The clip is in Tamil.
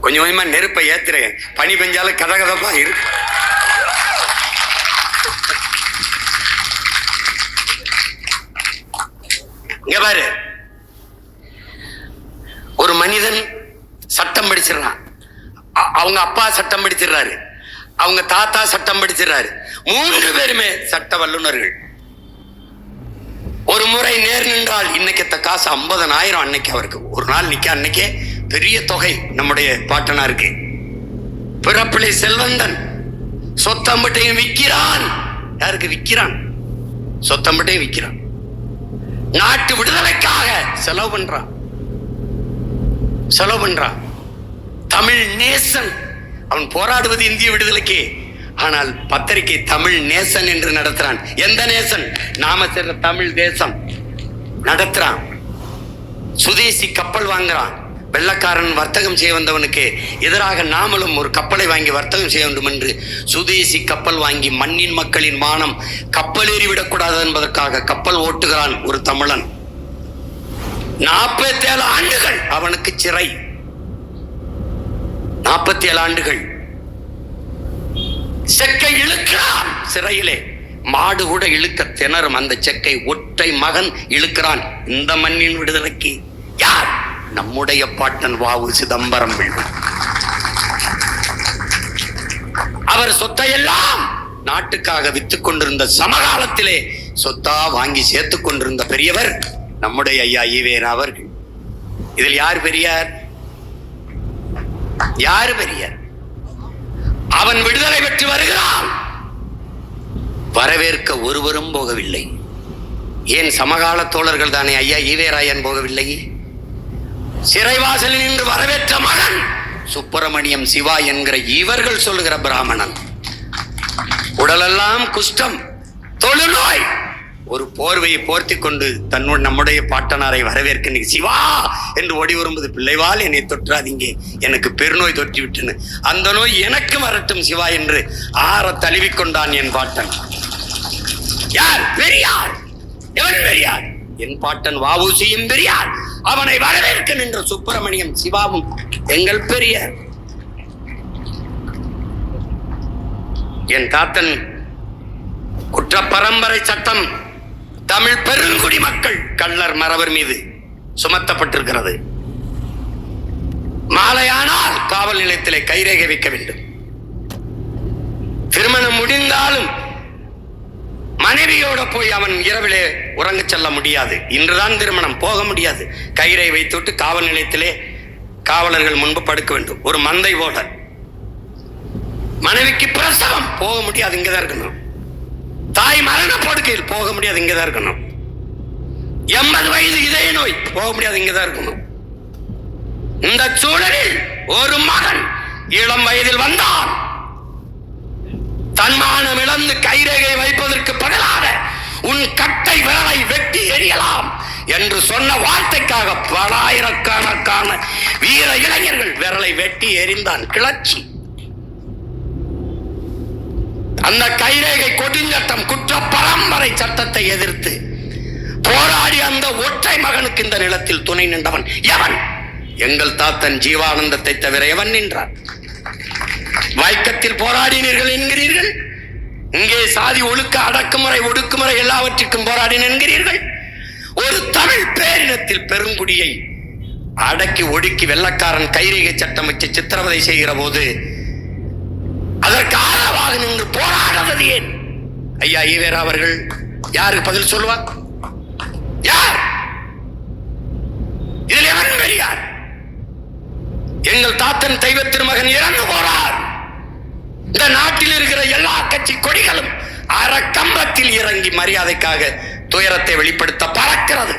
கொஞ்சம் கொஞ்சமா நெருப்பை ஏத்துறேன். பனி பெஞ்சாலும் கதகதப்பா இருக்கு இங்க பாரு. ஒரு மனிதன் சட்டம் படிச்சிடறான். அவங்க அப்பா சட்டம் படிச்சிடுறாரு. அவங்க தாத்தா சட்டம் படிச்சிடுறாரு. மூன்று பேருமே சட்ட வல்லுனர்கள் ஒரு முறை நேர் நின்றால் இன்னைக்கு காசு ஐம்பதனாயிரம் அன்னைக்கு அவருக்கு. ஒரு நாள் நிக்க அன்னைக்கே பெரிய தொகை நம்முடைய பாட்டனாருக்கு. பிறப்பிலை செல்வந்தன். சொத்தம்பட்டையும் விற்கிறான். யாருக்கு விற்கிறான்? சொத்தம்பட்டையும் விற்கிறான். நாட்டு விடுதலைக்காக செலவு பண்றான். செலவு பண்றான். தமிழ் நேசன். அவன் போராடுவது இந்திய விடுதலைக்கு. ஆனால் பத்திரிகை தமிழ் நேசன் என்று நடத்துறான். எந்த நேசன்? நாம சேர்ந்த தமிழ் தேசம். நடத்துறான். சுதேசி கப்பல் வாங்குறான். வெள்ளக்காரன் வர்த்தகம் செய்ய வந்தவனுக்கு எதிராக நாமளும் ஒரு கப்பலை வாங்கி வர்த்தகம் செய்ய வேண்டும் என்று சுதேசி கப்பல் வாங்கி மண்ணின் மக்களின் மானம் கப்பலேறிவிடக்கூடாது என்பதற்காக கப்பல் ஓட்டுகிறான் ஒரு தமிழன். நாற்பத்தி ஏழு ஆண்டுகள் அவனுக்கு சிறை. நாற்பத்தி ஏழு ஆண்டுகள். செக்கை இழுக்கிறான் சிறையிலே. மாடு கூட இழுக்க திணறும் அந்த செக்கை. ஒற்றை மகன் இழுக்கிறான் இந்த மண்ணின் விடுதலைக்கு. யார்? நம்முடைய பாட்டன் வாவு சிதம்பரம் பிள்ளை அவர் சொத்தையெல்லாம் நாட்டுக்காக வித்துக் கொண்டிருந்த சமகாலத்திலே சொத்தா வாங்கி சேர்த்துக் கொண்டிருந்த பெரியவர் நம்முடைய ஐயா ஈவேரா அவர்கள். இதில் யார் பெரியார்? யார் பெரியார்? அவன் விடுதலை பெற்று வருகிறான். வரவேற்க ஒருவரும் போகவில்லை. ஏன் சமகால தோழர்கள் தானே ஐயா ஈவேராயன் போகவில்லை? சிறைவாசலில் நின்று வரவேற்ற மகன் சுப்பிரமணியம் சிவா என்கிற இவர்கள் சொல்லுகிற பிராமணன். உடலெல்லாம் குஷ்டம் தொழுநோய். ஒரு போர்வையை போர்த்தி கொண்டு தன்னுடன் நம்முடைய பாட்டனாரை வரவேற்க நீ சிவா என்று ஓடி வரும்போது பிள்ளைவால் என்னை தொற்றாதீங்க. எனக்கு பெருநோய் தொற்றி விட்டுன்னு அந்த நோய் எனக்கு வரட்டும் சிவா என்று ஆற தழுவிக்கொண்டான் என் பாட்டன். யார்? பெரியார். எவன் பெரியார்? என் பாட்டன் வாவூசியும் பெரியார். அவனை வரவேற்க நின்ற சுப்பிரமணியம் சிவாவும் எங்கள் பெரிய என் தாத்தன் குற்ற பரம்பரை சட்டம் தமிழ் பெருங்குடி மக்கள் கள்ளர் மறவர் மீது சுமத்தப்பட்டிருக்கிறது. மாலையானால் காவல் நிலையத்திலே கைரேகை வைக்க வேண்டும். திருமணம் முடிந்தாலும் மனைவியோட போய் அவன் இரவிலே உறங்க செல்ல முடியாது. இன்றுதான் திருமணம் போக முடியாது. கயிறை வைத்துவிட்டு காவல் நிலையத்திலே காவலர்கள் முன்பு படுக்க வேண்டும். ஒரு மந்தை போல மனைவிக்கு பிரசவம் போக முடியாது இங்கதான் இருக்கணும். தாய் மரண படுக்கையில் போக முடியாது இங்கதான் இருக்கணும். எண்பது வயது இதய நோய் போக முடியாது இங்கதான் இருக்கணும். இந்த சூழலில் ஒரு மகன் இளம் வயதில் வந்தான். தன்மானம் இழந்து கைரேகை வைப்பதற்கு பதிலாக உன் கட்டை விரலை வெட்டி எறியலாம் என்று சொன்ன வார்த்தைக்காக பலாயிரக்கணக்கான வீர இளைஞர்கள் விரலை வெட்டி எறிந்தான் கிளர்ச்சி. அந்த கைரேகை கொடுஞ்சட்டம் குற்ற பரம்பரை சட்டத்தை எதிர்த்து போராடி அந்த ஒற்றை மகனுக்கு இந்த நிலத்தில் துணை நின்றவன் எவன்? எங்கள் தாத்தன் ஜீவானந்தத்தை தவிர எவன் நின்றான்? வைக்கத்தில் போராடினீர்கள் என்கிறீர்கள்? இங்கே சாதி ஒழுக்க அடக்குமுறை ஒடுக்குமுறை எல்லாவற்றிற்கும் போராடின என்கிறீர்கள்? ஒரு தமிழ் பேரினத்தில் பெருங்குடியை அடக்கி ஒடுக்கி வெள்ளக்காரன் கைரேகை சட்டம் வச்சு சித்திரவதை செய்கிற போது அதற்கு ஆதரவாக நின்று போராடாதது ஏன்? ஐயா ஈவேரா அவர்கள் யாருக்கு பதில் சொல்லுவார்? யார்? இதில் எவன் பெரியார் எங்கள் தாத்தன் தெய்வ திருமகன் இறந்து போறார் இந்த நாட்டில் இருக்கிற எல்லா கட்சி கொடிகளும் அற கம்பத்தில் இறங்கி மரியாதைக்காக துயரத்தை வெளிப்படுத்த பறக்கிறது.